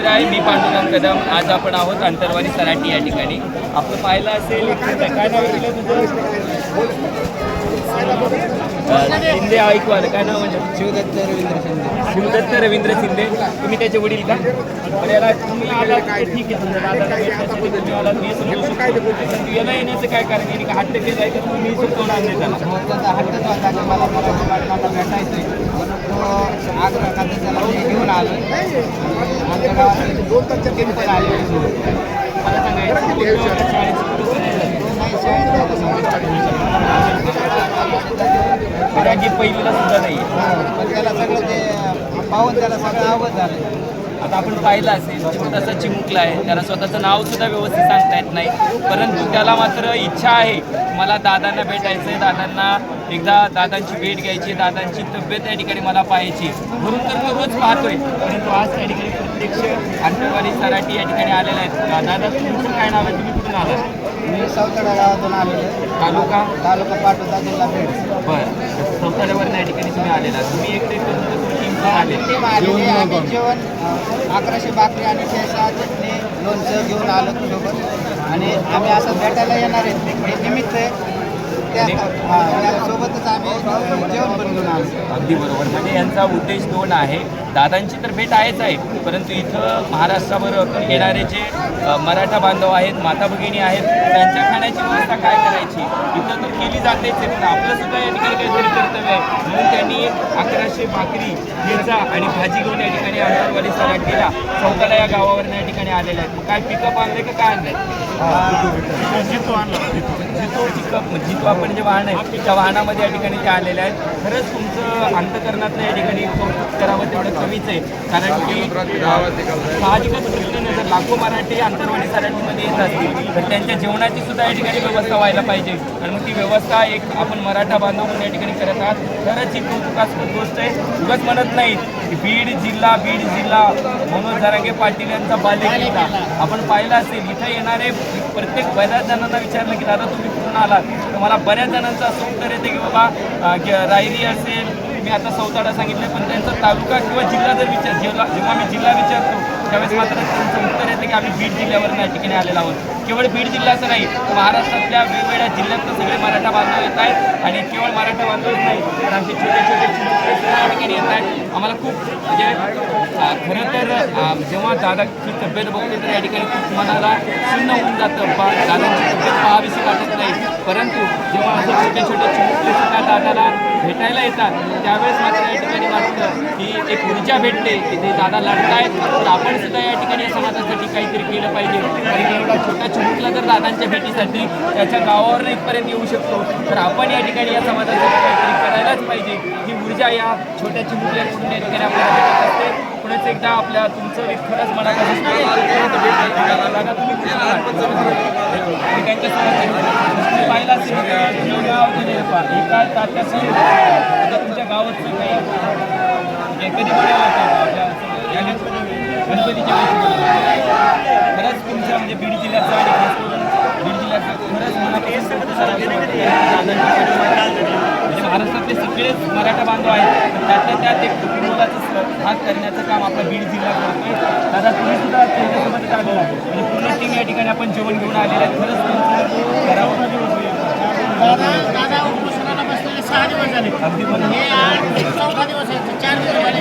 आहे मी पांडुरंग कदम आज आपण आहोत अंतरवाली सराटी या ठिकाणी आपण पाहिलं असेल काय नाव तुझं? शिंदे ऐकू आलं काय नाव म्हणजे? शिवदत्त रवींद्र शिंदे. शिवदत्त रवींद्र शिंदे. तुम्ही त्याचे वडील का? बरं याला तुम्ही आला ते ठीक आहे समजा दादाला भेटण्यासाठी तुम्ही आलात मी समजू शकतो. पण याला येण्याचं काय कारण आहे? का हट्ट केलं आहे का तुम्ही सुचवणार नाही त्याला. मग त्याचा हट्टच होता की मला म्हणून तो आग्रह त्याला मी घेऊन आलो. आमच्या गावात किती आले मला सांगायचं शाळेत कारण की पहिलीला सुद्धा नाही. पण त्याला सगळं ते पाहून त्याला सगळं अवगत झालं आता आपण पाहिलं असेल छोटासा चिमुकला आहे. त्याला स्वतःचं नाव सुद्धा व्यवस्थित सांगता येत नाही. परंतु त्याला मात्र इच्छा आहे मला दादांना भेटायचं आहे दादांना एकदा दादांची भेट घ्यायची दादांची तब्येत या ठिकाणी मला पाहायची. म्हणून तर तो रोज पाहतोय. परंतु आज त्या ठिकाणी प्रत्यक्ष आंतरवाडी सराटी या ठिकाणी आलेला आहेत. दादा तुमचं काय नाव आहे? तुम्ही कुठून आलात? मी सौतडा गावातून आलेलो तालुका? तालुका पाटोदा जिल्हा बीड. बरं चौथऱ्यावर या ठिकाणी तुम्ही आलेला. तुम्ही एकटे आलेली. आहे. आम्ही जेवण अकराशे भाकरी आणि ठेसा चटणी लोणचं घेऊन आलो सोबत आणि आम्ही असं भेटायला येणार आहेत हे निमित्त आहे. त्या हा, त्यासोबतच आम्ही अं, जेवण पण घेऊन आलो. अगदी बरोबर. म्हणजे यांचा उद्देश दोन आहे. दादांची तर भेट आहेच आहे. परंतु इथं महाराष्ट्रावर येणारे जे मराठा बांधव आहेत माता भगिनी आहेत त्यांच्या खाण्याची व्यवस्था काय करायची? इथं तर केली जातेच आहे पण आपलं सुद्धा या ठिकाणी काहीतरी कर्तव्य आहे. म्हणून त्यांनी अकराशे भाकरी मिरचा आणि भाजी घेऊन या ठिकाणी अंतरवाली सराटीला चौकाला या गावावर या ठिकाणी आलेले आहेत. मग काय पिकअप आणले का काय आणलंय? जितो पिकअप जितो आपण जे वाहन आहे त्या वाहनामध्ये या ठिकाणी ते आलेले आहेत. खरंच तुमचं अंतकरणातलं या ठिकाणी कौतुक करावं तेवढं कमीच आहे. कारण की साहजिकच नाही जर लाखो मराठी अंतरवाडी सराठीमध्ये येत असतील तर त्यांच्या जेवणाची सुद्धा या ठिकाणी व्यवस्था व्हायला पाहिजे. आणि मग ती व्यवस्था एक आपण मराठा बांधव म्हणून या ठिकाणी करत आहात. खरंच ही शंकास्पद गोष्ट आहे. उगाच म्हणत नाही बीड जिल्हा बीड जिल्हा. मनोज जरांगे पाटील यांचा बाले आपण पाहिलं असेल इथं येणारे प्रत्येक बऱ्याच जणांना विचारलं की दादा तुम्ही कुठून आलात? तर मला बऱ्याच जणांचं असं उत्तर येते की बाबा रायरी असेल मी आता सौताडा सांगितलं पण त्यांचा तालुका किंवा जिल्हा जर विचार जेव्हा जेव्हा मी जिल्हा विचारतो त्यावेळेस मात्र त्यांचं उत्तर येतं की आम्ही बीड जिल्ह्यावरून या ठिकाणी आलेलो आहोत. केवळ बीड जिल्ह्याचं नाही महाराष्ट्रातल्या वेगवेगळ्या जिल्ह्यातनं सगळे मराठा बांधव येत आहेत आणि केवळ मराठा बांधवच नाही तर आमचे छोटे छोटे या ठिकाणी येत आहेत. आम्हाला खूप म्हणजे खरं तर जेव्हा दादाची तब्येत बघते तर या ठिकाणी खूप मनाला सुन्न होऊन जातं. बा दादाची तब्येत पाहावीशी वाटत नाही. परंतु जेव्हा असं छोटे छोटे चिमुकले सुद्धा दादाला भेटायला येतात. त्यावेळेस मात्र या ठिकाणी वाटतं की एक ऊर्जा भेटते. की ते दादा लढतायत. तर आपण सुद्धा या ठिकाणी या समाजासाठी काहीतरी केलं पाहिजे. कारण एवढा छोटा चिमुकला जर दादांच्या भेटीसाठी त्याच्या गावावर इथपर्यंत येऊ शकतो. तर आपण या ठिकाणी या समाजासाठी काहीतरी करायलाच पाहिजे. ही ऊर्जा या छोट्या चिमुकल्याकडून या ठिकाणी आपण पुढेच एकदा आपल्या तुमचं खरंच मला त्यांच्यासोबत पाहिला असेल एका तात्याचं तुमच्या गावाचं काही कधी बघायला गणपतीच्या खरंच तुमच्या म्हणजे बीड जिल्ह्याचा आणि खास करून बीड जिल्ह्याचा खरंच मला महाराष्ट्रातले सगळेच मराठा बांधव आहेत त्यातल्या त्यात एक कुटुंबाचं भाग करण्याचं काम आपला बीड जिल्हा करतोय. दादा तुम्ही सुद्धा त्यांच्यासोबतच आलेला आहे म्हणजे पूर्ण टीम या ठिकाणी आपण जेवण घेऊन आलेलं आहे खरंच तुमचं करावं दादा दादा उपोषणाला बसलेले सहा दिवस झाले. अगदी हे चौथा दिवस आहे चार दिवस झाले